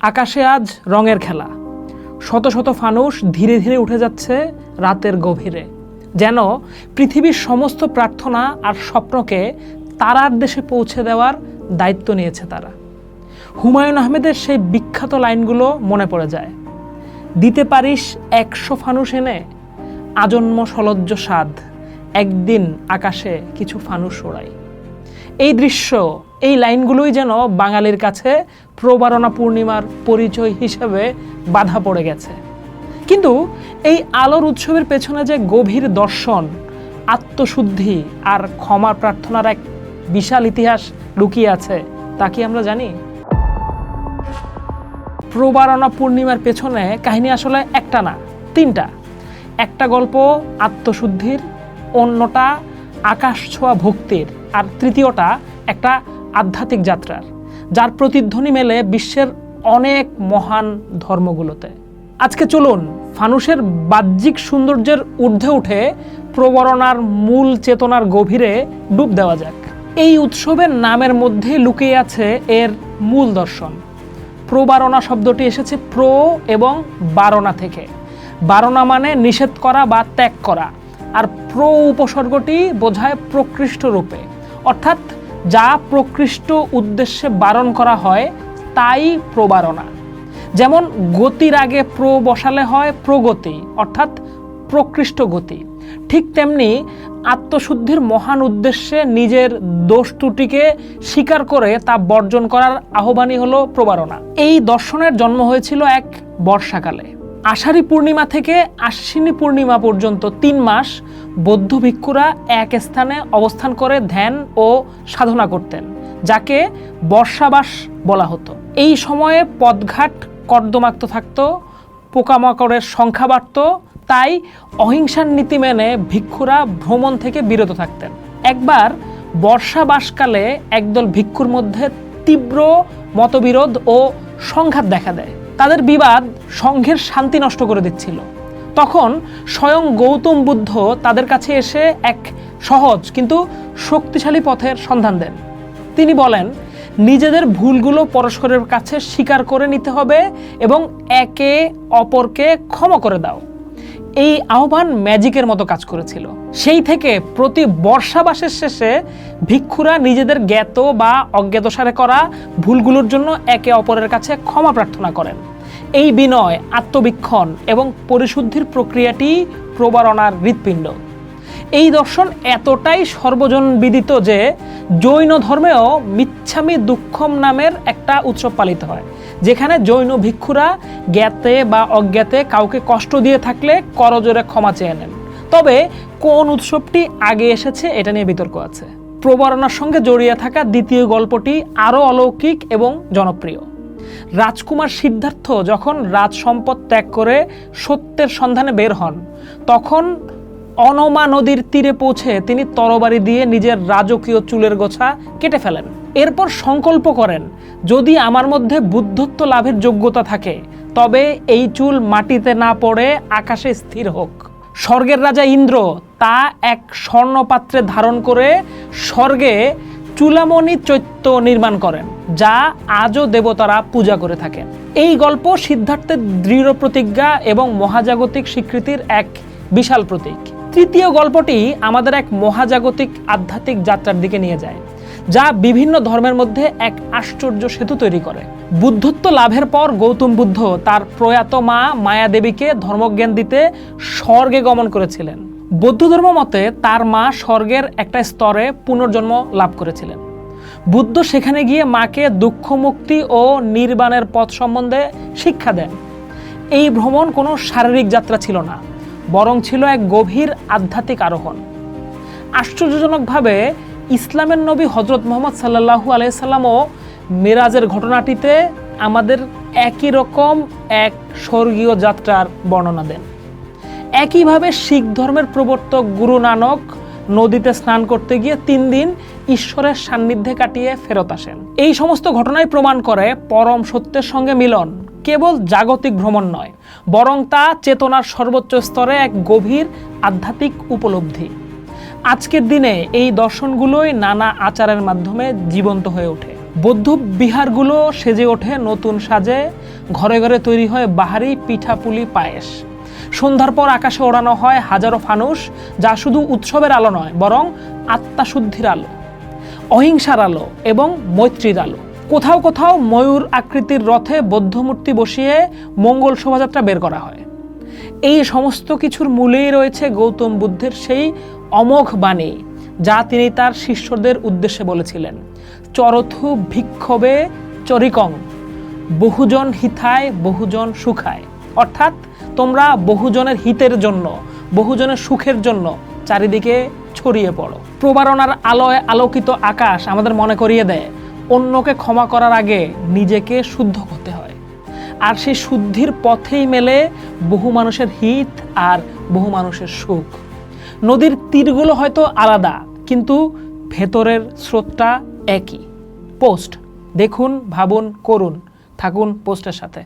আকাশে আজ রঙের খেলা। শত শত ফানুস ধীরে ধীরে উঠে যাচ্ছে রাতের গভীরে। যেন পৃথিবীর সমস্ত প্রার্থনা আর স্বপ্নকে তারার দেশে পৌঁছে দেওয়ার দায়িত্ব নিয়েছে তারা। হুমায়ুন আহমেদের সেই বিখ্যাত লাইনগুলো মনে পড়ে যায়। দিতে পারিস একশো ফানুস এনে, আজন্ম সলজ্জ স্বাদ, একদিন আকাশে কিছু ফানুস ওড়াই। এই দৃশ্য, এই লাইনগুলোই যেন বাঙালির কাছে প্রবারণা পূর্ণিমার পরিচয় হিসেবে বাধা পড়ে গেছে। কিন্তু এই আলোর উৎসবের পেছনে যে গভীর দর্শন, আত্মশুদ্ধি আর ক্ষমা প্রার্থনার এক বিশাল ইতিহাস লুকিয়ে আছে, তা কি আমরা জানি? প্রবারণা পূর্ণিমার পেছনে কাহিনী আসলে একটা না, তিনটা। একটা গল্প আত্মশুদ্ধির, অন্যটা আকাশ ছোঁয়া ভক্তির। আর তৃতীয়টা একটা আধ্যাত্মিক যাত্রার, যার প্রতিধ্বনি মেলে বিশ্বের অনেক মহান ধর্মগুলোতে। আজকে চলুন ফানুসের বাহ্যিক সৌন্দর্যের ঊর্ধ্বে উঠে প্রবরণার মূল চেতনার গভীরে ডুব দেওয়া যাক। এই উৎসবের নামের মধ্যে লুকিয়ে আছে এর মূল দর্শন। প্রবারণা শব্দটি এসেছে প্রো এবং বারণা থেকে। বারণা মানে নিষেধ করা বা ত্যাগ করা, আর প্র উপসর্গটি বোঝায় প্রকৃষ্ট রূপে। অর্থাৎ যা প্রকৃষ্ট উদ্দেশ্যে বারণ করা হয়, তাই প্রবারণা। যেমন গতির আগে প্র বসালে হয় প্রগতি, অর্থাৎ প্রকৃষ্ট গতি। ঠিক তেমনি আত্মশুদ্ধির মহান উদ্দেশ্যে নিজের দোষ ত্রুটিকে স্বীকার করে তা বর্জন করার আহ্বানই হলো প্রবারণা। এই দর্শনের জন্ম হয়েছিল এক বর্ষাকালে। আষাঢ়ী পূর্ণিমা থেকে আশ্বিনী পূর্ণিমা পর্যন্ত তিন মাস বৌদ্ধ ভিক্ষুরা এক স্থানে অবস্থান করে ধ্যান ও সাধনা করতেন, যাকে বর্ষাবাস বলা হতো। এই সময়ে পদঘাট কর্দমাক্ত থাকতো, পোকামাকড়ের সংখ্যা বাড়ত, তাই অহিংসার নীতি মেনে ভিক্ষুরা ভ্রমণ থেকে বিরত থাকতেন। একবার বর্ষাবাসকালে একদল ভিক্ষুর মধ্যে তীব্র মতবিরোধ ও সংঘাত দেখা দেয়। তাদের বিবাদ সংঘের শান্তি নষ্ট করে দিচ্ছিল। তখন স্বয়ং গৌতম বুদ্ধ তাদের কাছে এসে এক সহজ কিন্তু শক্তিশালী পথের সন্ধান দেন। তিনি বলেন, নিজেদের ভুলগুলো পরস্পরের কাছে স্বীকার করে নিতে হবে এবং একে অপরকে ক্ষমা করে দাও। এই আহ্বান ম্যাজিকের মতো কাজ করেছিল। সেই থেকে প্রতি বর্ষাবাসের শেষে ভিক্ষুরা নিজেদের জ্ঞাত বা অজ্ঞাতসারে করা ভুলগুলোর জন্য একে অপরের কাছে ক্ষমা প্রার্থনা করেন। এই বিনয়, আত্মবীক্ষণ এবং পরিশুদ্ধির প্রক্রিয়াটি প্রবারণার হৃৎপিণ্ড। এই দর্শন এতটাই সর্বজন বিদিত যে জৈন ধর্মেও মিচ্ছামি দুঃখম নামের একটা উৎসব পালিত হয়, যেখানে জৈন ভিক্ষুরা জ্ঞাতে বা অজ্ঞাতে কাউকে কষ্ট দিয়ে থাকলে করজোরে ক্ষমা চেয়ে নেন। তবে কোন উৎসবটি আগে এসেছে এটা নিয়ে বিতর্ক আছে। প্রবরণার সঙ্গে জড়িয়ে থাকা দ্বিতীয় গল্পটি আরও অলৌকিক এবং জনপ্রিয়। রাজকুমার সিদ্ধার্থ যখন রাজ সম্পদ ত্যাগ করে সত্যের সন্ধানে বের হন, তখন অনমা নদীর তীরে পৌঁছে তিনি তরবারি দিয়ে নিজের রাজকীয় চুলের গোছা কেটে ফেলেন। এরপর সংকল্প করেন, যদি আমার মধ্যে বুদ্ধত্ব লাভের যোগ্যতা থাকে, তবে এই চুল মাটিতে না পড়ে আকাশে স্থির হোক। স্বর্গের রাজা ইন্দ্র তা এক স্বর্ণপাত্রে ধারণ করে স্বর্গে চুলামণি চৈত্য নির্মাণ করেন, যা আজও দেবতারা পূজা করে থাকেন। এই গল্প সিদ্ধার্থের দৃঢ় প্রতিজ্ঞা এবং মহাজাগতিক স্বীকৃতির এক বিশাল প্রতীক। তৃতীয় গল্পটি আমাদের এক মহাজাগতিক আধ্যাত্মিক যাত্রার দিকে নিয়ে যায়, যা বিভিন্ন ধর্মের মধ্যে এক আশ্চর্য সেতু তৈরি করে। বুদ্ধত্ব লাভের পর গৌতম বুদ্ধ তার প্রয়াত মা মায়াদেবীকে ধর্মজ্ঞান দিতে স্বর্গে গমন করেছিলেন। বৌদ্ধ ধর্ম মতে তার মা স্বর্গের একটা স্তরে পুনর্জন্ম লাভ করেছিলেন। বুদ্ধ সেখানে গিয়ে মাকে দুঃখ, মুক্তি ও নির্বাণের পথ সম্বন্ধে শিক্ষা দেন। এই ভ্রমণ কোনো শারীরিক যাত্রা ছিল না, বরং ছিল এক গভীর আধ্যাত্মিক আরোহণ। আশ্চর্যজনকভাবে ইসলামের নবী হজরত মোহাম্মদ সাল্লাহু আলাইসাল্লামও মেরাজের ঘটনাটিতে আমাদের একই রকম এক স্বর্গীয় যাত্রার বর্ণনা দেন। একইভাবে শিখ ধর্মের প্রবর্তক গুরু নানক নদীতে স্নান করতে গিয়ে তিন দিন ঈশ্বরের সান্নিধ্যে কাটিয়ে ফেরত আসেন। এই সমস্ত ঘটনাই প্রমাণ করে পরম সত্যের সঙ্গে মিলন কেবল জাগতিক ভ্রমণ নয়, বরং তা চেতনার সর্বোচ্চ স্তরে এক গভীর আধ্যাত্মিক উপলব্ধি। আজকের দিনে এই দর্শনগুলোই নানা আচারের মাধ্যমে জীবন্ত হয়ে ওঠে। বৌদ্ধ বিহারগুলো সেজে ওঠে নতুন সাজে, ঘরে ঘরে তৈরি হয় বাহারি পিঠাপুলি পায়েস। সন্ধ্যার পর আকাশে ওড়ানো হয় হাজারো ফানুস যা শুধু উৎসবের আলো নয়, বরং আত্মাশুদ্ধির আলো, অহিংসার আলো এবং মৈত্রীর আলো। কোথাও কোথাও ময়ূর আকৃতির রথে বৌদ্ধমূর্তি বসিয়ে মঙ্গল শোভাযাত্রা বের করা হয়। এই সমস্ত কিছুর মূলেই রয়েছে গৌতম বুদ্ধের সেই অমোঘ বাণী, যা তিনি তার শিষ্যদের উদ্দেশ্যে বলেছিলেন। চরথু ভিক্ষবে চরিকং, বহুজন হিথায়, বহুজন সুখায়। অর্থাৎ তোমরা বহুজনের হিতের জন্য, বহুজনের সুখের জন্য চারিদিকে ছড়িয়ে পড়ো। প্রবারণার আলোয় আলোকিত আকাশ আমাদের মনে করিয়ে দেয়, অন্যকে ক্ষমা করার আগে নিজেকে শুদ্ধ করতে হয়। আর সেই শুদ্ধির পথেই মেলে বহু মানুষের হিত আর বহু মানুষের সুখ। নদীর তীরগুলো হয়তো আলাদা, কিন্তু ভেতরের স্রোতটা একই। পোস্ট, দেখুন, ভাবুন, করুন, থাকুন পোস্টের সাথে।